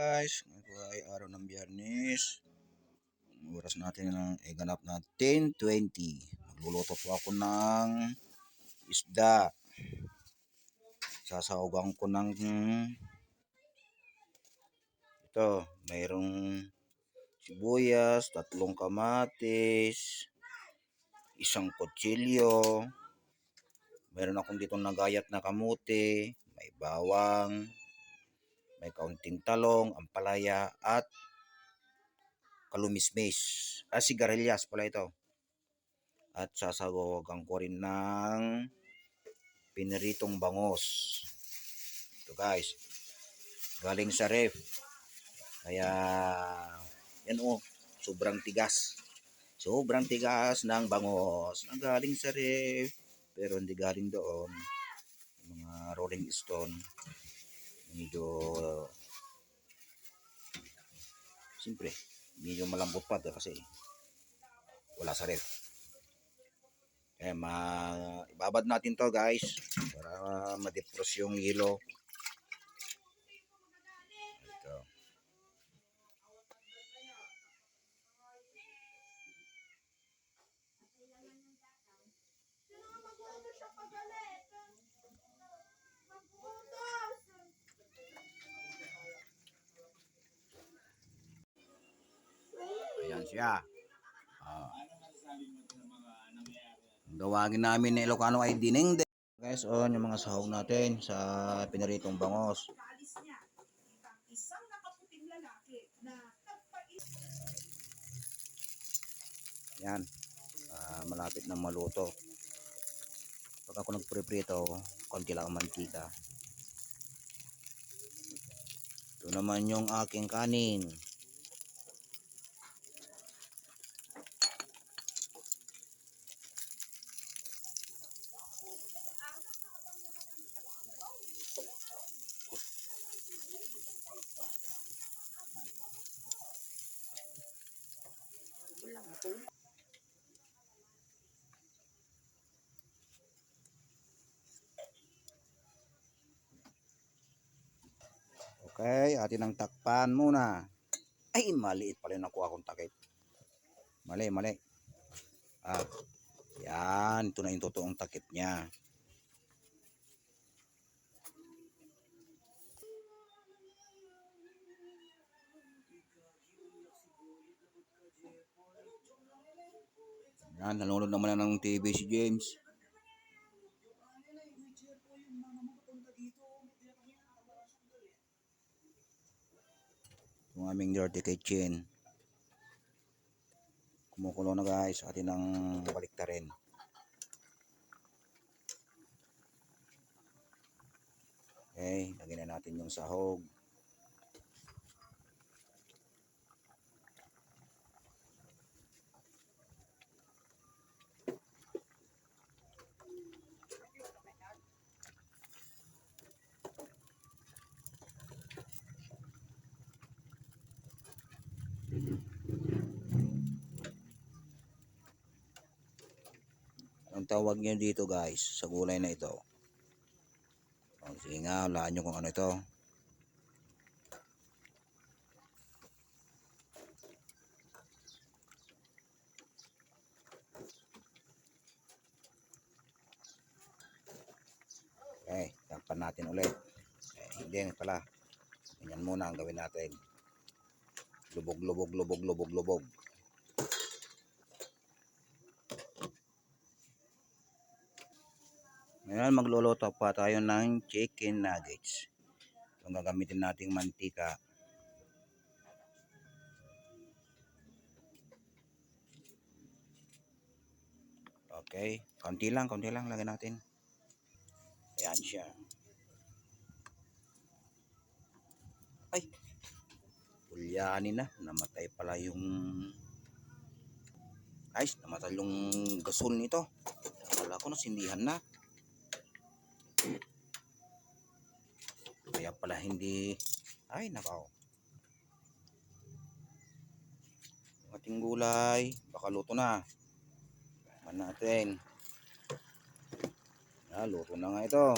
guys, po ay araw ng biyernes. Oras natin ng ay ganap na 10.20. Magluluto po ako ng isda. Sasahugan ko ng ito, mayroong sibuyas, tatlong kamatis, isang kutsilyo, Meron akong dito nagayat na kamuti, may bawang, may kaunting talong, ampalaya, at kalumismis. Ah, sigarilyas pala ito. At sasagogan ko rin ng piniritong bangos. Ito guys. Galing sa ref. Kaya, yan o, sobrang tigas. Sobrang tigas ng bangos na galing sa ref pero hindi galing doon mga rolling stone medyo siyempre medyo malambot pa to kasi wala sa ref. Kaya ma ibabad natin to guys para ma-defrost yung hilo siya. Ah. Ang Gawagin namin ni Ilocano ay dining din. Guys, on yung mga sahog natin sa pinaritong bangos. na Yan. Ah, malapit na maluto. Pag ako nagpreprito, konti lang ang mantika. Ito naman yung aking kanin. Okay, atin ang takpan muna. Ay, maliit pala yung nakuha kong takip. Mali, mali. Ah, yan. Ito na yung totoong takip niya. Yan, nanonood naman na ng TV si James. Yung aming dirty kitchen. Kumukulo na guys. Atin ang baliktarin. Okay, lagyan na natin yung sahog. Ang tawag niyo dito guys, sa gulay na ito. O, sige nga, hulaan nyo kung ano ito. Okay, takpan natin ulit. Eh, hindi pala. Ganyan muna ang gawin natin. Lubog, lubog, lubog, lubog, lubog. Ngayon magluluto pa tayo ng chicken nuggets. Itong gagamitin nating mantika. Okay, konti lang, konti lang lagyan natin. Ayan siya. Ay, ulyanin na. Namatay pala yung... Ay, namatay yung gasol nito. Akala ko nasindihan na. Kaya pala hindi... Ay, nakaw. Ating gulay, baka luto na. Tikman natin. Ah, luto na nga ito.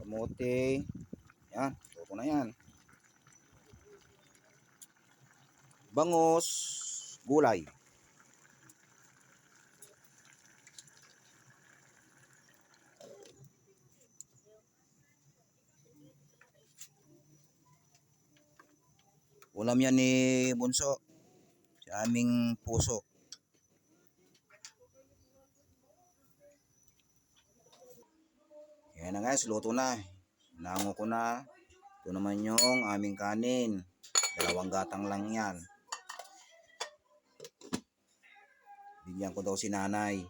kamote. Yan, luto na yan. Bangos, gulay. Ulam yan ni Bunso. Sa aming puso. Yan na guys, luto na. Nango ko na. Ito naman yung aming kanin. Dalawang gatang lang yan. Bigyan ko daw si nanay.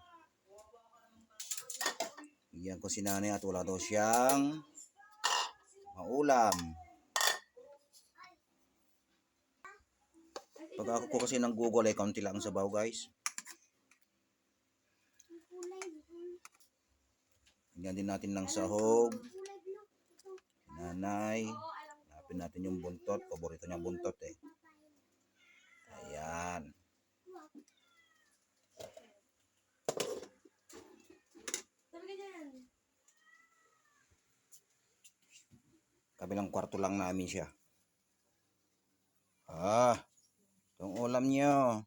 Bigyan ko si nanay at wala daw siyang maulam. Pag ako ko kasi ng Google ay kaunti lang ang sabaw guys. Bigyan din natin ng sahog. Nanay. Hanapin natin yung buntot. Paborito niya buntot eh. Ayan. Kabilang kwarto lang namin siya. Ah, ulam niyo.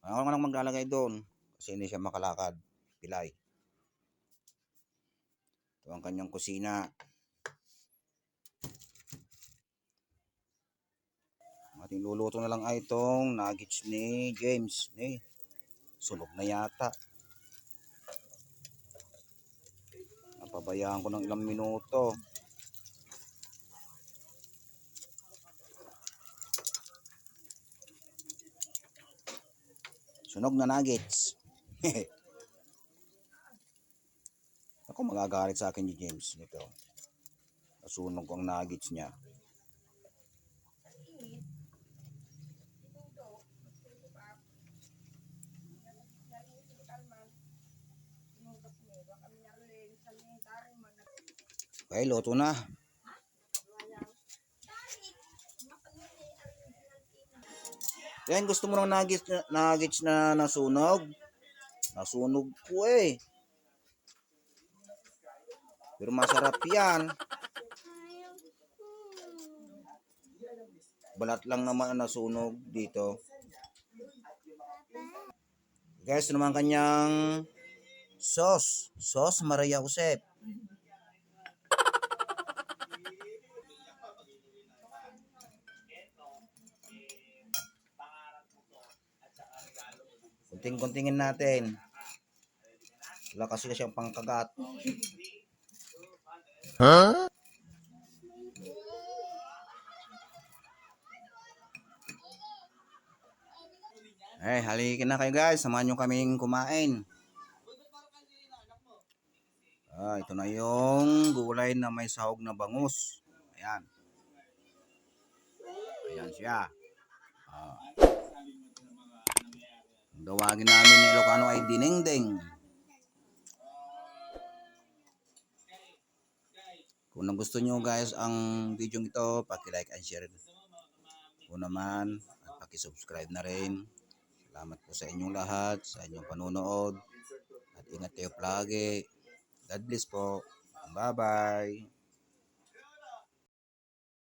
Ako nga lang maglalagay doon. Kasi hindi siya makalakad. Pilay. Ito ang kanyang kusina. Ang ating luluto na lang ay itong nuggets ni James. Eh, sunog na yata. Napabayaan ko ng ilang minuto. Sunog na nuggets. Ako magagalit sa akin ni James nito. Nasunog ang nuggets niya. Okay, luto na. Yan, gusto mo ng nuggets nuggets na nasunog? Nasunog po eh. Pero masarap yan. Balat lang naman ang nasunog dito. Guys, naman kanyang sauce. Sauce Maria Josep. Kunting-kuntingin natin. Wala kasi siyang pangkagat. Eh, halikin na kayo guys. Samahan nyo kaming kumain. Ah, ito na yung gulay na may sahog na bangus. Ayan. Ayan siya. Ah. Ang Tawagin namin ni Ilocano ay dinengdeng. Kung gusto nyo guys ang video ito, paki-like and share po naman at paki-subscribe na rin. Salamat po sa inyong lahat, sa inyong panonood. At ingat kayo palagi. God bless po. Bye-bye.